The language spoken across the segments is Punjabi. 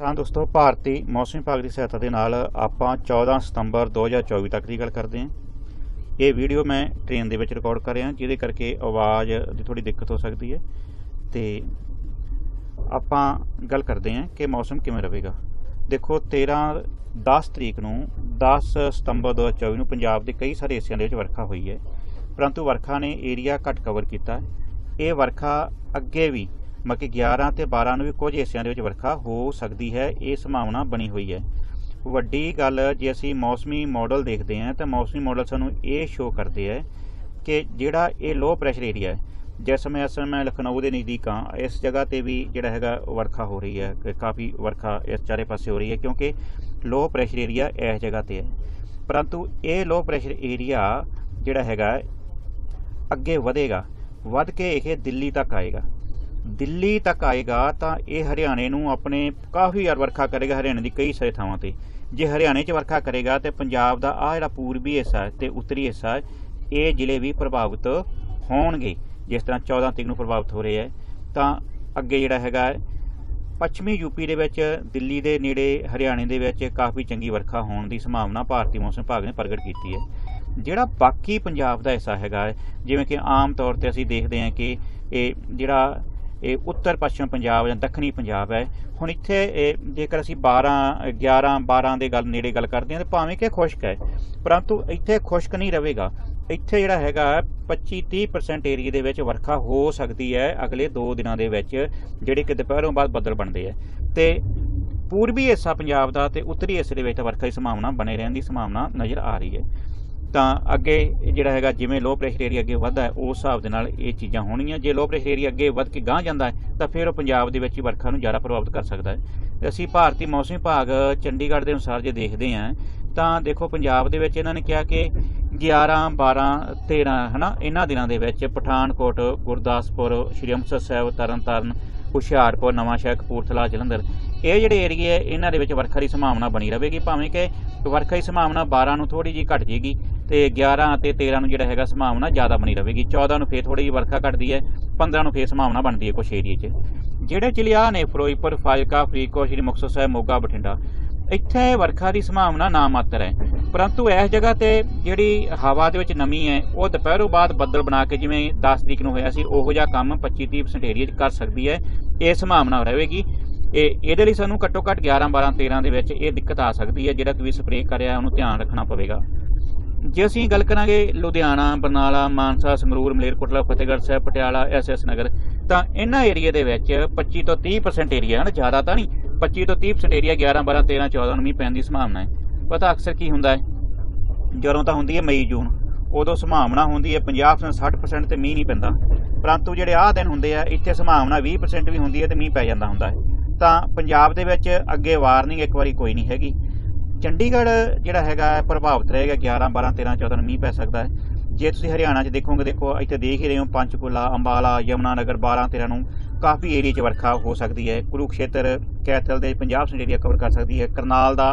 ਸਾਂ ਦੋਸਤੋ, ਭਾਰਤੀ ਮੌਸਮ ਵਿਭਾਗ ਦੀ ਸਹਾਇਤਾ ਦੇ ਨਾਲ ਆਪਾਂ 14 ਸਤੰਬਰ 2024 ਤੱਕ ਦੀ ਗੱਲ ਕਰਦੇ ਹਾਂ। ਇਹ ਵੀਡੀਓ ਮੈਂ ਟ੍ਰੇਨ ਦੇ ਵਿੱਚ ਰਿਕਾਰਡ ਕਰ ਰਿਹਾ, ਜਿਹਦੇ ਕਰਕੇ ਆਵਾਜ਼ ਦੀ ਥੋੜੀ ਦਿੱਕਤ ਹੋ ਸਕਦੀ ਹੈ। ਤੇ ਆਪਾਂ ਗੱਲ ਕਰਦੇ ਹਾਂ ਕਿ ਮੌਸਮ ਕਿਵੇਂ ਰਹੇਗਾ। ਦੇਖੋ 13 10 ਤਰੀਕ ਨੂੰ 10 ਸਤੰਬਰ 2024 ਨੂੰ ਪੰਜਾਬ ਦੇ ਕਈ ਸਾਰੇ ਹਿੱਸਿਆਂ ਦੇ ਵਿੱਚ ਵਰਖਾ ਹੋਈ ਹੈ। ਪਰੰਤੂ ਵਰਖਾ ਨੇ ਏਰੀਆ ਘੱਟ ਕਵਰ ਕੀਤਾ। ਇਹ ਵਰਖਾ ਅੱਗੇ ਵੀ ਬਾਕੀ ਕਿ 11 ਤੇ 12 ਨੂੰ ਵੀ ਕੁਝ ਹਿੱਸਿਆਂ ਦੇ ਵਿੱਚ ਵਰਖਾ ਹੋ ਸਕਦੀ ਹੈ ਇਹ ਸੰਭਾਵਨਾ ਬਣੀ ਹੋਈ ਹੈ। ਵੱਡੀ ਗੱਲ, ਜੇ ਅਸੀਂ ਮੌਸਮੀ ਮਾਡਲ ਦੇਖਦੇ ਹਾਂ, ਤਾਂ ਮੌਸਮੀ ਮਾਡਲ ਸਾਨੂੰ ਇਹ ਸ਼ੋ ਕਰਦੇ ਹੈ ਕਿ ਜਿਹੜਾ ਇਹ ਲੋ ਪ੍ਰੈਸ਼ਰ ਏਰੀਆ ਹੈ, ਜਿਸ ਸਮੇਂ ਅਸਲ ਮੈਂ ਲਖਨਊ ਦੇ ਨਜ਼ਦੀਕ ਹਾਂ, ਇਸ ਜਗ੍ਹਾ ਤੇ ਵੀ ਜਿਹੜਾ ਹੈਗਾ ਵਰਖਾ ਹੋ ਰਹੀ ਹੈ ਕਾਫੀ ਵਰਖਾ ਇਸ ਚਾਰੇ ਪਾਸੇ ਹੋ ਰਹੀ ਹੈ, ਕਿਉਂਕਿ ਲੋ ਪ੍ਰੈਸ਼ਰ ਏਰੀਆ ਇਸ ਜਗ੍ਹਾ ਤੇ ਹੈ। ਪਰੰਤੂ ਇਹ ਲੋ ਪ੍ਰੈਸ਼ਰ ਏਰੀਆ ਜਿਹੜਾ ਹੈਗਾ, ਅੱਗੇ ਵਧੇਗਾ, ਵੱਧ ਕੇ ਇਹ ਦਿੱਲੀ ਤੱਕ ਆਏਗਾ। ਦਿੱਲੀ ਤੱਕ ਆਏਗਾ ਤਾਂ ਇਹ ਹਰਿਆਣੇ ਨੂੰ ਆਪਣੇ ਕਾਫੀ ਯਾਰ ਵਰਖਾ ਕਰੇਗਾ ਹਰਿਆਣੇ ਦੀ ਕਈ ਸਾਰੇ ਥਾਵਾਂ ਤੇ। ਜੇ ਹਰਿਆਣੇ 'ਚ ਵਰਖਾ ਕਰੇਗਾ ਤੇ ਪੰਜਾਬ ਦਾ ਆ ਜਿਹੜਾ ਪੂਰਬੀ ਹਿੱਸਾ ਹੈ ਤੇ ਉੱਤਰੀ ਹਿੱਸਾ ਇਹ ਜ਼ਿਲ੍ਹੇ ਵੀ ਪ੍ਰਭਾਵਿਤ ਹੋਣਗੇ। ਜਿਸ ਤਰ੍ਹਾਂ 14 ਤਰੀਕ ਨੂੰ ਪ੍ਰਭਾਵਿਤ ਹੋ ਰਹੇ ਹੈ ਤਾਂ ਅੱਗੇ ਜਿਹੜਾ ਹੈਗਾ ਹੈ, ਪੱਛਮੀ ਯੂਪੀ ਦੇ ਵਿੱਚ ਦਿੱਲੀ ਦੇ ਨੇੜੇ ਹਰਿਆਣੇ ਦੇ ਵਿੱਚ ਕਾਫੀ ਚੰਗੀ ਵਰਖਾ ਹੋਣ ਦੀ ਸੰਭਾਵਨਾ ਭਾਰਤੀ ਮੌਸਮ ਵਿਭਾਗ ਨੇ ਪ੍ਰਗਟ ਕੀਤੀ ਹੈ। ਜਿਹੜਾ ਬਾਕੀ ਪੰਜਾਬ ਦਾ ਹਿੱਸਾ ਹੈਗਾ ਜਿਵੇਂ ਕਿ ਆਮ ਤੌਰ ਤੇ ਅਸੀਂ ਦੇਖਦੇ ਹਾਂ ਕਿ ਇਹ ਜਿਹੜਾ ਇਹ ਉੱਤਰ ਪੱਛਮ ਪੰਜਾਬ ਜਾਂ ਦੱਖਣੀ ਪੰਜਾਬ ਹੈ। ਹੁਣ ਇੱਥੇ, ਇਹ ਜੇਕਰ ਅਸੀਂ 12 11 12 ਦੇ ਗੱਲ, ਨੇੜੇ ਗੱਲ ਕਰਦੇ ਹਾਂ, ਤਾਂ ਭਾਵੇਂ ਕਿ ਖੁਸ਼ਕ ਹੈ, ਪਰੰਤੂ ਇੱਥੇ ਖੁਸ਼ਕ ਨਹੀਂ ਰਹੇਗਾ। ਇੱਥੇ ਜਿਹੜਾ ਹੈਗਾ 25 30% ਏਰੀਆ ਦੇ ਵਿੱਚ ਵਰਖਾ ਹੋ ਸਕਦੀ ਹੈ ਅਗਲੇ 2 ਦਿਨਾਂ ਦੇ ਵਿੱਚ, ਜਿਹੜੇ ਕਿ ਦੁਪਹਿਰੋਂ ਬਾਅਦ ਬੱਦਲ ਬਣਦੇ ਆ ਤੇ ਪੂਰਬੀ ਹਿੱਸਾ ਪੰਜਾਬ ਦਾ ਤੇ ਉੱਤਰੀ ਹਿੱਸੇ ਦੇ ਵਿੱਚ ਤਾਂ ਵਰਖਾ ਦੀ ਸੰਭਾਵਨਾ ਬਣੇ ਰਹਿਣ ਦੀ ਸੰਭਾਵਨਾ ਨਜ਼ਰ ਆ ਰਹੀ ਹੈ। ਤਾਂ ਅੱਗੇ ਜਿਹੜਾ ਹੈਗਾ, ਜਿਵੇਂ ਲੋ ਪ੍ਰੈਸ਼ਰ ਏਰੀਆ ਅੱਗੇ ਵੱਧਦਾ ਹੈ, ਉਸ ਹਿਸਾਬ ਦੇ ਨਾਲ ਇਹ ਚੀਜ਼ਾਂ ਹੋਣਗੀਆਂ। ਜੇ ਲੋ ਪ੍ਰੈਸ਼ਰ ਏਰੀਆ ਅੱਗੇ ਵੱਧ ਕੇ ਗਾਂਹ ਜਾਂਦਾ ਹੈ, ਤਾਂ ਫਿਰ ਉਹ ਪੰਜਾਬ ਦੇ ਵਿੱਚ ਹੀ ਵਰਖਾ ਨੂੰ ਜ਼ਿਆਦਾ ਪ੍ਰਭਾਵਿਤ ਕਰ ਸਕਦਾ ਹੈ। ਅਸੀਂ ਭਾਰਤੀ ਮੌਸਮ ਵਿਭਾਗ, ਚੰਡੀਗੜ੍ਹ ਦੇ ਅਨੁਸਾਰ ਜੇ ਦੇਖਦੇ ਹਾਂ, ਤਾਂ ਦੇਖੋ ਪੰਜਾਬ ਦੇ ਵਿੱਚ ਇਹਨਾਂ ਨੇ ਕਿਹਾ ਕਿ 11 12 13 ਹਨਾ, ਇਹਨਾਂ ਦਿਨਾਂ ਦੇ ਵਿੱਚ ਪਠਾਨਕੋਟ, ਗੁਰਦਾਸਪੁਰ, ਸ਼੍ਰੀ ਅੰਮ੍ਰਿਤਸਰ ਸਾਹਿਬ, ਤਰਨਤਾਰਨ, ਹੁਸ਼ਿਆਰਪੁਰ ਨਵਾਂਸ਼ਹਿਰ ਕਪੂਰਥਲਾ, ਜਲੰਧਰ, ਇਹ ਜਿਹੜੇ ਏਰੀਏ ਇਹਨਾਂ ਦੇ ਵਿੱਚ ਵਰਖਾ ਦੀ ਸੰਭਾਵਨਾ ਬਣੀ ਰਹੇਗੀ। ਭਾਵੇਂ ਕਿ ਵਰਖਾ ਦੀ ਸੰਭਾਵਨਾ 12 ਨੂੰ ਥੋੜੀ ਜਿਹੀ ਘਟ ਜੇਗੀ ਤੇ 11 ਅਤੇ 13 ਨੂੰ ਜਿਹੜਾ ਹੈਗਾ ਸੰਭਾਵਨਾ ਜ਼ਿਆਦਾ ਬਣੀ ਰਹੇਗੀ। 14 ਨੂੰ ਫੇਰ ਥੋੜੀ ਜਿਹੀ ਵਰਖਾ ਘਟਦੀ ਹੈ 15 ਨੂੰ ਫੇਰ ਸੰਭਾਵਨਾ ਬਣਦੀ ਹੈ ਕੁਝ ਏਰੀਏ 'ਚ। ਜਿਹੜੇ ਚਲਿਆ ਨੇ ਫਿਰੋਜ਼ਪੁਰ, ਫਾਜ਼ਿਲਕਾ, ਫਰੀਦਕੋਟ, ਸ਼੍ਰੀ ਮੁਕਤਸਰ ਸਾਹਿਬ, ਮੋਗਾ, ਬਠਿੰਡਾ, ਇੱਥੇ ਵਰਖਾ ਦੀ ਸੰਭਾਵਨਾ ਨਾ ਮਾਤਰ ਹੈ। ਪਰੰਤੂ ਇਸ ਜਗ੍ਹਾ ਤੇ ਜਿਹੜੀ ਹਵਾ ਦੇ ਵਿੱਚ ਨਮੀ ਹੈ, ਉਹ ਦੁਪਹਿਰੋਂ ਬਾਅਦ ਬੱਦਲ ਬਣਾ ਕੇ ਜਿਵੇਂ 10 ਤਰੀਕ ਨੂੰ ਹੋਇਆ ਸੀ, ਉਹੋ ਜਿਹਾ ਕੰਮ 25-30% ਏਰੀਆ 'ਚ ਕਰ ਸਕਦੀ ਹੈ। ਇਹ ਸੰਭਾਵਨਾ ਰਹੇਗੀ। ਇਹ, ਇਹਦੇ ਲਈ ਸਾਨੂੰ ਘੱਟੋ ਘੱਟ 11 12 13 ਦੇ ਵਿੱਚ ਇਹ ਦਿੱਕਤ ਆ ਸਕਦੀ ਹੈ, ਜਿਹੜਾ ਤੁਸੀਂ ਸਪਰੇਅ ਕਰਿਆ, ਉਹਨੂੰ ਧਿਆਨ ਰੱਖਣਾ ਪਵੇਗਾ। ਜੇ ਅਸੀਂ ਗੱਲ ਕਰਾਂਗੇ ਲੁਧਿਆਣਾ, ਬਰਨਾਲਾ, ਮਾਨਸਾ, ਸੰਗਰੂਰ, ਮਲੇਰਕੋਟਲਾ, ਫਤਿਹਗੜ੍ਹ ਸਾਹਿਬ, ਪਟਿਆਲਾ ਐਸਐਸ ਨਗਰ, ਤਾਂ ਇਹਨਾਂ ਏਰੀਆ ਦੇ ਵਿੱਚ 25 ਤੋਂ 30% ਏਰੀਆ ਹਨ, ਜ਼ਿਆਦਾ ਤਾਂ ਨਹੀਂ 25 ਤੋਂ 30% ਏਰੀਆ 11 12 13 14 ਨੂੰ ਮੀਂਹ ਪੈਣ ਦੀ ਸੰਭਾਵਨਾ ਹੈ। ਪਤਾ ਅਕਸਰ ਕੀ ਹੁੰਦਾ ਹੈ? ਜਦੋਂ ਤਾਂ ਹੁੰਦੀ ਹੈ ਮਈ, ਜੂਨ, ਉਦੋਂ ਸੰਭਾਵਨਾ ਹੁੰਦੀ ਹੈ 50% 60% ਤੇ ਮੀਂਹ ਨਹੀਂ ਪੈਂਦਾ। ਪਰੰਤੂ ਜਿਹੜੇ ਆਹ ਦਿਨ ਹੁੰਦੇ ਆ, ਇੱਥੇ ਸੰਭਾਵਨਾ 20% ਵੀ ਹੁੰਦੀ ਹੈ ਤੇ ਮੀਂਹ ਪੈ ਜਾਂਦਾ ਹੁੰਦਾ ਹੈ। ਤਾਂ ਪੰਜਾਬ ਦੇ ਵਿੱਚ ਅੱਗੇ ਵਾਰਨਿੰਗ ਇੱਕ ਵਾਰੀ ਕੋਈ ਨਹੀਂ ਹੈਗੀ। ਚੰਡੀਗੜ੍ਹ ਜਿਹੜਾ ਹੈਗਾ ਪ੍ਰਭਾਵਿਤ ਰਹੇਗਾ 11 12 13 14 ਨੂੰ ਮੀਂਹ ਪੈ ਸਕਦਾ ਹੈ। ਜੇ ਤੁਸੀਂ ਹਰਿਆਣਾ 'ਚ ਦੇਖੋਗੇ, ਦੇਖੋ, ਇੱਥੇ ਦੇਖ ਹੀ ਰਹੇ ਹੋ ਪੰਚਕੂਲਾ, ਅੰਬਾਲਾ ਯਮੁਨਾ ਨਗਰ 12 13 ਨੂੰ ਕਾਫੀ ਏਰੀਆ 'ਚ ਵਰਖਾ ਹੋ ਸਕਦੀ ਹੈ। ਕੁਰੂਕਸ਼ੇਤਰ, ਕੈਥਲ ਦੇ 50% ਏਰੀਆ ਕਵਰ ਕਰ ਸਕਦੀ ਹੈ। ਕਰਨਾਲ ਦਾ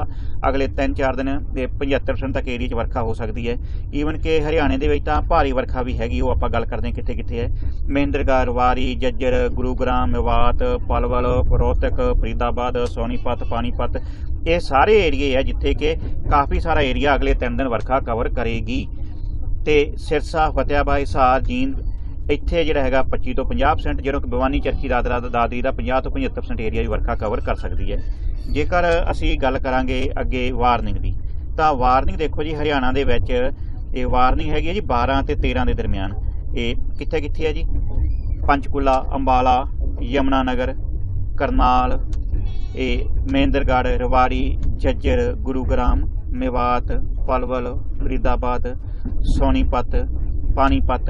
ਅਗਲੇ 3-4 ਦਿਨ ਦੇ 75% ਤੱਕ ਏਰੀਆ 'ਚ ਵਰਖਾ ਹੋ ਸਕਦੀ ਹੈ। ਈਵਨ ਕਿ ਹਰਿਆਣੇ ਦੇ ਵਿੱਚ ਤਾਂ ਭਾਰੀ ਵਰਖਾ ਵੀ ਹੈਗੀ, ਉਹ ਆਪਾਂ ਗੱਲ ਕਰਦੇ ਹਾਂ ਕਿੱਥੇ ਕਿੱਥੇ ਹੈ। ਮਹਿੰਦਰਗੜ੍ਹ, ਵਾਰੀ, ਜੱਜਰ, ਗੁਰੂਗ੍ਰਾਮ ਮੇਵਾਤ ਪਲਵਲ, ਰੋਹਤਕ, ਫਰੀਦਾਬਾਦ, ਸੋਨੀਪਤ, ਪਾਣੀਪਤ, ਇਹ ਸਾਰੇ ਏਰੀਏ ਹੈ ਜਿੱਥੇ ਕਿ ਕਾਫੀ ਸਾਰਾ ਏਰੀਆ ਅਗਲੇ 3 ਦਿਨ ਵਰਖਾ ਕਵਰ ਕਰੇਗੀ। ਤੇ ਸਿਰਸਾ ਫਤਿਆਬਾਦ ਹਿਸਾਰ ਜੀਂਦ ਇੱਥੇ ਜਿਹੜਾ ਹੈਗਾ 25 ਤੋਂ 50% ਜਦੋਂ ਕਿ ਭਵਾਨੀ ਚਰਖੀ ਦਾਦਰਾ ਦਾ ਦਾਦਰੀ ਦਾ 50 ਤੋਂ 75% ਏਰੀਆ ਵੀ ਵਰਖਾ ਕਵਰ ਕਰ ਸਕਦੀ ਹੈ। ਜੇਕਰ ਅਸੀਂ ਗੱਲ ਕਰਾਂਗੇ ਅੱਗੇ ਵਾਰਨਿੰਗ ਦੀ, ਤਾਂ ਵਾਰਨਿੰਗ ਦੇਖੋ ਜੀ, ਹਰਿਆਣਾ ਦੇ ਵਿੱਚ ਇਹ ਵਾਰਨਿੰਗ ਹੈਗੀ ਹੈ ਜੀ 12 ਤੇ 13 ਦੇ ਦਰਮਿਆਨ। ਇਹ ਕਿੱਥੇ ਕਿੱਥੇ ਹੈ ਜੀ? ਪੰਚਕੂਲਾ, ਅੰਬਾਲਾ, ਯਮਨਾ ਨਗਰ, ਕਰਨਾਲ, ਇਹ ਮਹਿੰਦਰਗੜ੍ਹ, ਰਵਾੜੀ, ਜੱਜਰ, ਗੁਰੂਗ੍ਰਾਮ, ਮੇਵਾਤ, ਪਲਵਲ, ਫਰੀਦਾਬਾਦ, ਸੋਨੀਪਤ, ਪਾਣੀਪਤ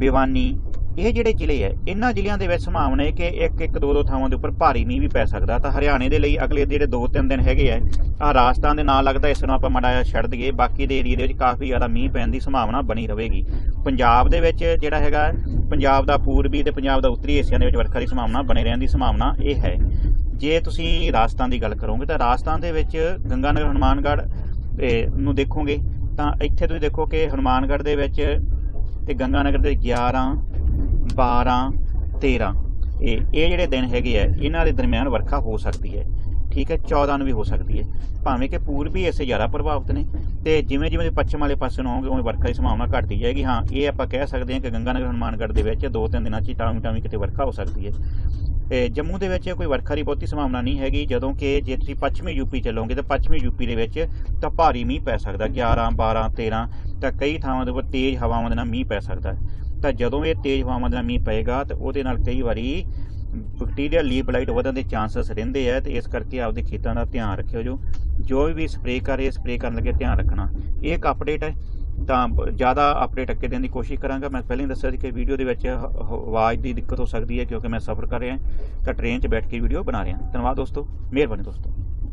ਬਿਵਾਨੀ, ਇਹ ਜਿਹੜੇ ਜ਼ਿਲ੍ਹੇ ਹੈ ਇਹਨਾਂ ਜ਼ਿਲ੍ਹਿਆਂ ਦੇ ਵਿੱਚ ਸੰਭਾਵਨਾ ਹੈ ਕਿ ਇੱਕ ਇੱਕ, ਦੋ ਦੋ ਥਾਵਾਂ ਦੇ ਉੱਪਰ ਭਾਰੀ ਮੀਂਹ ਵੀ ਪੈ ਸਕਦਾ। ਤਾਂ ਹਰਿਆਣੇ ਦੇ ਲਈ ਅਗਲੇ ਜਿਹੜੇ 2-3 ਦਿਨ ਹੈਗੇ ਆ ਆ ਰਾਜਸਥਾਨ ਦੇ ਨਾਲ ਲੱਗਦਾ ਇਸ ਨੂੰ ਆਪਾਂ ਮਾੜਾ ਜਿਹਾ ਛੱਡ ਦਈਏ, ਬਾਕੀ ਦੇ ਏਰੀਆ ਦੇ ਵਿੱਚ ਕਾਫੀ ਜ਼ਿਆਦਾ ਮੀਂਹ ਪੈਣ ਦੀ ਸੰਭਾਵਨਾ ਬਣੀ ਰਹੇਗੀ। ਪੰਜਾਬ ਦੇ ਵਿੱਚ ਜਿਹੜਾ ਹੈਗਾ, ਪੰਜਾਬ ਦਾ ਪੂਰਬੀ ਤੇ ਪੰਜਾਬ ਦਾ ਉੱਤਰੀ ਏਸ਼ੀਆ ਦੇ ਵਿੱਚ ਵਰਖਾ ਦੀ ਸੰਭਾਵਨਾ ਬਣੇ ਰਹਿਣ ਦੀ ਸੰਭਾਵਨਾ ਇਹ ਹੈ। ਜੇ ਤੁਸੀਂ ਰਾਜਸਥਾਨ ਦੀ ਗੱਲ ਕਰੋਗੇ, ਤਾਂ ਰਾਜਸਥਾਨ ਦੇ ਵਿੱਚ ਗੰਗਾਨਗਰ, ਹਨੂਮਾਨਗੜ੍ਹ, ਇਹ ਨੂੰ ਦੇਖੋਗੇ, ਤਾਂ ਇੱਥੇ ਤੁਸੀਂ ਦੇਖੋ ਕਿ ਹਨੂਮਾਨਗੜ੍ਹ ਦੇ ਵਿੱਚ ਤੇ ਗੰਗਾਨਗਰ ਦੇ 11 12 13 ਇਹ ਇਹ ਜਿਹੜੇ ਦਿਨ ਹੈਗੇ ਆ, ਇਹਨਾਂ ਦੇ ਦਰਮਿਆਨ ਵਰਖਾ ਹੋ ਸਕਦੀ ਹੈ। ਠੀਕ ਹੈ 14 ਨੂੰ ਵੀ ਹੋ ਸਕਦੀ ਹੈ। ਭਾਵੇਂ ਕਿ ਪੂਰਬੀ ਇਸੇ ਜ਼ਿਆਦਾ ਪ੍ਰਭਾਵਿਤ ਨੇ ਤੇ ਜਿਵੇਂ ਜਿਵੇਂ ਪੱਛਮ ਵਾਲੇ ਪਾਸੇ ਨੂੰ ਆਉਂਗੇ ਉਵੇਂ ਵਰਖਾ ਦੀ ਸੰਭਾਵਨਾ ਘਟਦੀ ਜਾਏਗੀ। ਹਾਂ, ਇਹ ਆਪਾਂ ਕਹਿ ਸਕਦੇ ਹਾਂ ਕਿ ਗੰਗਾਨਗਰ ਹਨੂਮਾਨਗੜ੍ਹ ਦੇ ਵਿੱਚ ਦੋ ਤਿੰਨ ਦਿਨਾਂ 'ਚ ਹੀ ਟਾਵੀਂ ਕਿਤੇ ਵਰਖਾ ਹੋ ਸਕਦੀ ਹੈ। ਤੇ ਜੰਮੂ ਦੇ ਵਿੱਚ ਕੋਈ ਵਰਖਾ ਦੀ ਬਹੁਤੀ ਸੰਭਾਵਨਾ ਨਹੀਂ ਹੈਗੀ, ਜਦੋਂ ਕਿ ਜੇ ਤੁਸੀਂ ਪੱਛਮੀ ਯੂਪੀ ਚੱਲੋਗੇ ਤਾਂ ਪੱਛਮੀ ਯੂਪੀ ਦੇ ਵਿੱਚ ਤਾਂ ਭਾਰੀ ਮੀਂਹ ਪੈ ਸਕਦਾ। 11 12 13 ਤਾਂ ਕਈ ਥਾਵਾਂ ਦੇ ਉੱਪਰ ਤੇਜ਼ ਹਵਾਵਾਂ ਦੇ ਨਾਲ ਮੀਂਹ ਪੈ ਸਕਦਾ ਹੈ। ਤਾਂ ਜਦੋਂ ਇਹ ਤੇਜ਼ ਹਵਾਵਾਂ ਦੇ ਨਾਲ ਮੀਂਹ ਪਏਗਾ ਤਾਂ ਉਹਦੇ ਨਾਲ ਕਈ ਵਾਰੀ ਬੈਕਟੀਰੀਆ ਲੀਵ ਬਲਾਈਟ ਵਧਣ ਦੇ ਚਾਂਸਸ ਰਹਿੰਦੇ ਆ ਤੇ ਇਸ ਕਰਕੇ ਆਪਦੇ ਖੇਤਾਂ ਦਾ ਧਿਆਨ ਰੱਖਿਓ ਜੋ ਜੋ ਵੀ ਸਪਰੇਅ ਕਰ ਰਹੇ ਸਪਰੇਅ ਕਰਨ ਲੱਗੇ ਧਿਆਨ ਰੱਖਣਾ। ਇਹ ਇੱਕ ਅਪਡੇਟ ਹੈ। ਤਾਂ ਜ਼ਿਆਦਾ ਅਪਡੇਟ ਅੱਗੇ ਦੇਣ ਦੀ ਕੋਸ਼ਿਸ਼ ਕਰਾਂਗਾ। ਮੈਂ ਪਹਿਲਾਂ ਹੀ ਦੱਸਿਆ ਸੀ ਕਿ ਵੀਡੀਓ ਦੇ ਵਿੱਚ ਆਵਾਜ਼ ਦੀ ਦਿੱਕਤ ਹੋ ਸਕਦੀ ਹੈ ਕਿਉਂਕਿ ਮੈਂ ਸਫ਼ਰ ਕਰ ਰਿਹਾ, ਤਾਂ ਟ੍ਰੇਨ 'ਚ ਬੈਠ ਕੇ ਵੀਡੀਓ ਬਣਾ ਰਿਹਾ। ਧੰਨਵਾਦ ਦੋਸਤੋ। ਮਿਹਰਬਾਨੀ ਦੋਸਤੋ।